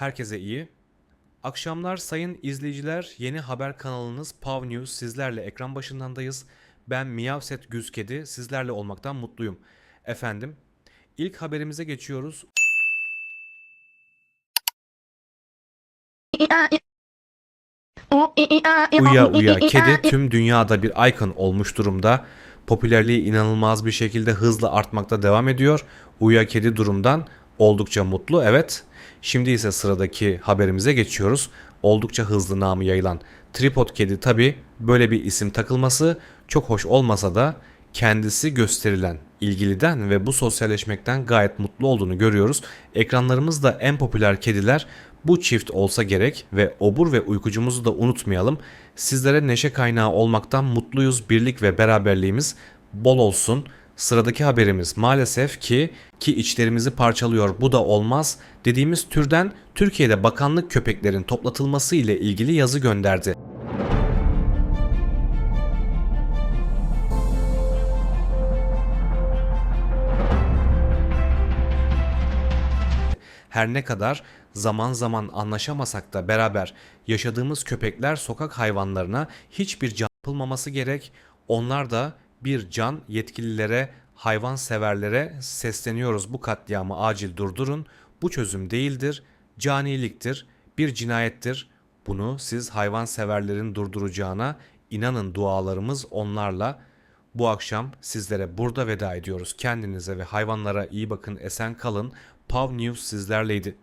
Herkese iyi. Akşamlar sayın izleyiciler yeni haber kanalınız Pav News sizlerle ekran başındandayız. Ben Miyavset Güzkedi sizlerle olmaktan mutluyum. Efendim ilk haberimize geçiyoruz. Uya uya kedi tüm dünyada bir icon olmuş durumda. Popülerliği inanılmaz bir şekilde hızla artmakta devam ediyor. Uya kedi durumdan oldukça mutlu evet. Şimdi ise sıradaki haberimize geçiyoruz. Oldukça hızlı namı yayılan tripod kedi tabi böyle bir isim takılması çok hoş olmasa da kendisi gösterilen ilgiliden ve bu sosyalleşmekten gayet mutlu olduğunu görüyoruz. Ekranlarımızda en popüler kediler bu çift olsa gerek ve obur ve uykucumuzu da unutmayalım. Sizlere neşe kaynağı olmaktan mutluyuz. Birlik ve beraberliğimiz bol olsun. Sıradaki haberimiz maalesef ki ki içlerimizi parçalıyor bu da olmaz dediğimiz türden Türkiye'de bakanlık köpeklerin toplatılması ile ilgili yazı gönderdi. Her ne kadar zaman zaman anlaşamasak da beraber yaşadığımız köpekler sokak hayvanlarına hiçbir can yapılmaması gerek. Onlar da bir can yetkililere, hayvan severlere sesleniyoruz. Bu katliamı acil durdurun. Bu çözüm değildir, caniliktir, bir cinayettir. Bunu siz hayvan severlerin durduracağına inanın dualarımız onlarla. Bu akşam sizlere burada veda ediyoruz. Kendinize ve hayvanlara iyi bakın, esen kalın. Pav News sizlerleydi.